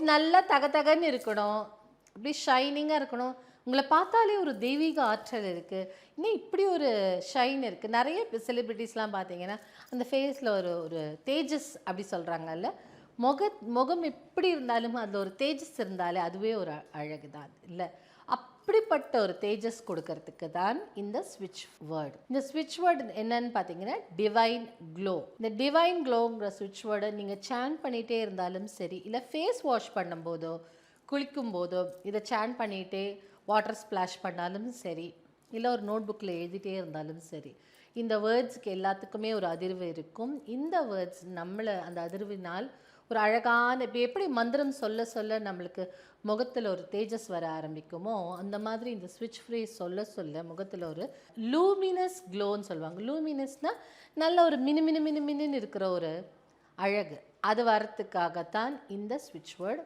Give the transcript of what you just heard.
நல்லா தகதகன்னு இருக்கணும். அப்படி ஷைனிங்காக இருக்கணும். உங்களை பார்த்தாலே ஒரு தெய்வீக ஆற்றல் இருக்குது இன்னும் இப்படி ஒரு ஷைன் இருக்குது நிறைய செலிப்ரிட்டிஸ்லாம் பார்த்தீங்கன்னா அந்த ஃபேஸில் ஒரு ஒரு தேஜஸ் அப்படி சொல்கிறாங்கல்ல முக முகம் எப்படி இருந்தாலும் அதில் ஒரு தேஜஸ் இருந்தாலே அதுவே ஒரு அழகு தான் இல்லை? அப்படிப்பட்ட ஒரு தேஜஸ் கொடுக்கறதுக்கு தான் இந்த ஸ்விட்ச் வேர்டு இந்த ஸ்விட்ச் வேர்டு என்னன்னு பார்த்தீங்கன்னா டிவைன் க்ளோ இந்த டிவைன் க்ளோங்கிற ஸ்விட்ச் வேர்டை நீங்கள் சேன் பண்ணிகிட்டே இருந்தாலும் சரி இல்லை ஃபேஸ் வாஷ் பண்ணும்போதோ குளிக்கும் போதோ இதை சேன் பண்ணிகிட்டே வாட்டர் ஸ்ப்ளாஷ் பண்ணாலும் சரி இல்லை ஒரு நோட் புக்கில் எழுதிட்டே இருந்தாலும் சரி இந்த வேர்ட்ஸ்க்கு எல்லாத்துக்குமே ஒரு அதிர்வு இருக்கும். இந்த வேர்ட்ஸ் நம்மளை அந்த அதிர்வினால் ஒரு அழகான இப்போ எப்படி மந்திரம் சொல்ல சொல்ல நம்மளுக்கு முகத்தில் ஒரு தேஜஸ் வர ஆரம்பிக்குமோ அந்த மாதிரி இந்த ஸ்விட்ச் ஃப்ரீ சொல்ல சொல்ல முகத்தில் ஒரு லூமினஸ் க்ளோன்னு சொல்லுவாங்க. லூமினஸ்னால் நல்ல ஒரு மினு மினு மினு மினுன்னு இருக்கிற ஒரு அழகு. அது வரத்துக்காகத்தான் இந்த ஸ்விட்ச் வேர்டு